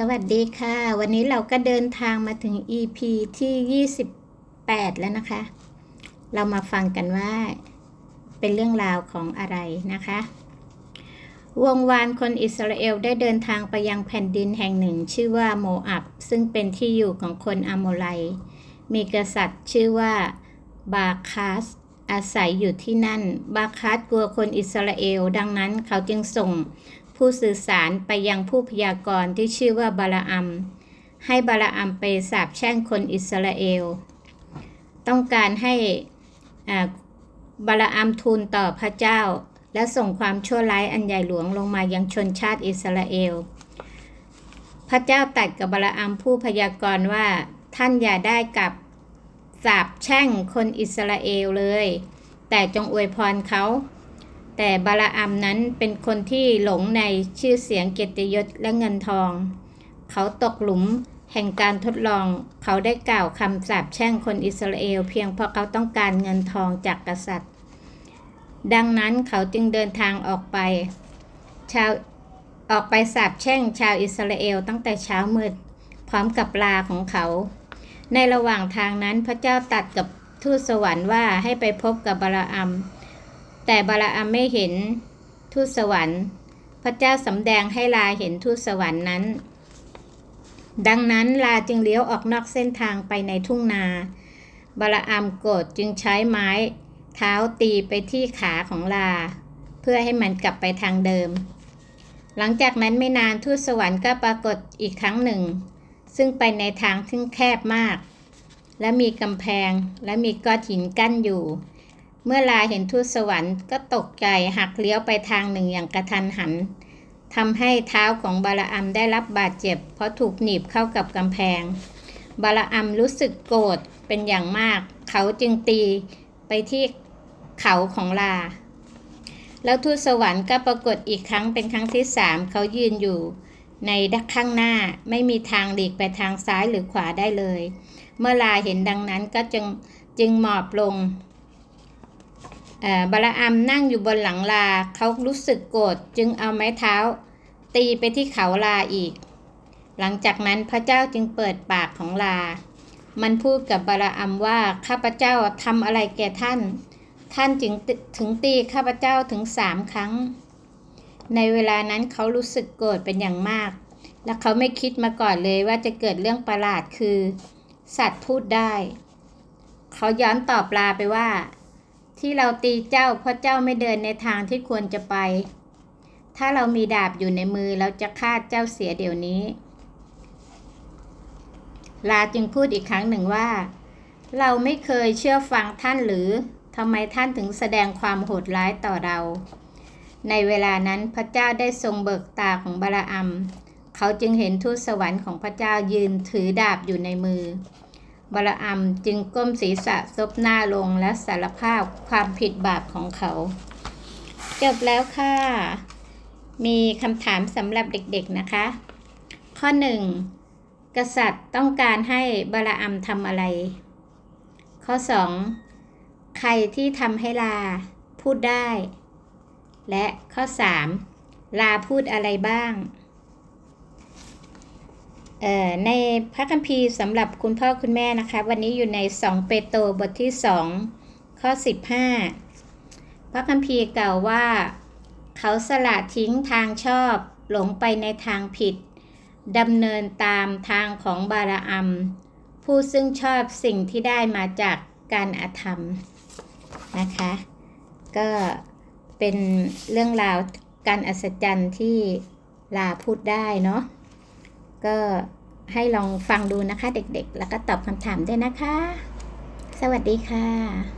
สวัสดีค่ะ วันนี้เราก็เดินทางมาถึง EP ที่ 28 แล้วนะคะ เรามาฟังกันว่าเป็นเรื่องราวของอะไรนะคะ วงวานคนอิสราเอลได้เดินทางไปยังแผ่นดินแห่งหนึ่ง ชื่อว่าโมอับ ซึ่งเป็นที่อยู่ของคนอาโมไล มีกษัตริย์ชื่อว่าบาคาสอาศัยอยู่ที่นั่น บาคาสกลัวคนอิสราเอล ดังนั้นเขาจึงส่ง ผู้สื่อสารไปยังผู้พยากรณ์ที่ชื่อว่าบาลอัม ให้บาลอัมไปสาบแช่งคนอิสราเอล ต้องการให้บาลอัมทูลต่อพระเจ้า และส่งความชั่วร้ายอันใหญ่หลวงลงมายังชนชาติอิสราเอล พระเจ้าตัดกับบาลอัมผู้พยากรณ์ว่าท่านอย่าได้กับสาบแช่งคนอิสราเอลเลย แต่จงอวยพรเขา แต่บาลาอัมนั้นเป็นคนที่หลงในชื่อเสียงเกียรติยศและเงินทอง เขาตกหลุมแห่งการทดลอง เขาได้กล่าวคำสาปแช่งคนอิสราเอลเพียงเพราะเขาต้องการเงินทองจากกษัตริย์ ดังนั้นเขาจึงเดินทางออกไป ชาวออกไปสาปแช่งชาวอิสราเอลตั้งแต่เช้ามืด พร้อมกับลาของเขา ในระหว่างทางนั้นพระเจ้าตัดกับทูตสวรรค์ว่าให้ไปพบกับบาลาอัม แต่บาลาอัมไม่เห็นทูตสวรรค์ พระเจ้าสำแดงให้ลาเห็นทูตสวรรค์นั้น ดังนั้นลาจึงเลี้ยวออกนอกเส้นทางไปในทุ่งนา บาลาอัมโกรธจึงใช้ไม้เท้าตีไปที่ขาของลา เพื่อให้มันกลับไปทางเดิม หลังจากนั้นไม่นานทูตสวรรค์ก็ปรากฏอีกครั้งหนึ่ง ซึ่งไปในทางที่แคบมาก และมีกำแพงและมีก้อนหินกั้นอยู่ เมื่อลาเห็นทูตสวรรค์ก็ตกใจหักเลี้ยวไปทางหนึ่งอย่างกระทันหันทำให้เท้าของบาลาอัมได้รับบาดเจ็บ เพราะถูกหนีบเข้ากับกำแพง บาลาอัมรู้สึกโกรธเป็นอย่างมาก เขาจึงตีไปที่เขาของลา แล้วทูตสวรรค์ก็ปรากฏอีกครั้งเป็นครั้งที่สามเขายืนอยู่ในดักข้างหน้าไม่มีทางหลีกไปทางซ้ายหรือขวาได้เลย เมื่อลาเห็นดังนั้นก็จึงจึงหมอบลง บาลาอัมนั่งอยู่บนหลังลาเขารู้สึกโกรธจึงเอาไม้เท้า ตีไปที่เขาลาอีก หลังจากนั้นพระเจ้าจึงเปิดปากของลา มันพูดกับบาลาอัมว่าข้าพเจ้าทำอะไรแก่ท่าน ท่านจึงถึงตีข้าพเจ้าถึงสามครั้ง ในเวลานั้นเขารู้สึกโกรธเป็นอย่างมาก และเขาไม่คิดมาก่อนเลยว่าจะเกิดเรื่องประหลาดคือ สัตว์พูดได้ เขาย้อนตอบลาไปว่า ที่เราตีเจ้าเพราะเจ้าไม่เดินในทางที่ควรจะไป ถ้าเรามีดาบอยู่ในมือเราจะฆ่าเจ้าเสียเดี๋ยวนี้ ลาจึงพูดอีกครั้งหนึ่งว่า เราไม่เคยเชื่อฟังท่านหรือทำไมท่านถึงแสดงความโหดร้ายต่อเรา ในเวลานั้นพระเจ้าได้ทรงเบิกตาของบาลาอัม เขาจึงเห็นทูตสวรรค์ของพระเจ้ายืนถือดาบอยู่ในมือ บาลาอัมจึงก้มศีรษะซบหน้าลงและสารภาพความผิดบาปของเขา จบแล้วค่ะ มีคำถามสำหรับเด็กๆนะคะ ข้อ 1. กษัตริย์ต้องการให้บาลาอัมทำอะไร ข้อ 2. ใครที่ทำให้ลาพูดได้ และข้อ 3. ลาพูดอะไรบ้าง ในพระคัมภีร์สำหรับคุณพ่อคุณแม่นะคะ วันนี้อยู่ใน 2 เปโตรบทที่ 2 ข้อ 15 พระคัมภีร์กล่าวว่า เขาสละทิ้งทางชอบ หลงไปในทางผิดดำเนินตามทางของบาลาอัม ผู้ซึ่งชอบสิ่งที่ได้มาจากการอาธรรมนะคะ ก็เป็นเรื่องราวการอัศจรรย์ที่ลาพูดได้เนาะ ก็ให้ลองฟังดูนะคะเด็กๆ แล้วก็ตอบคำถามด้วยนะคะ สวัสดีค่ะ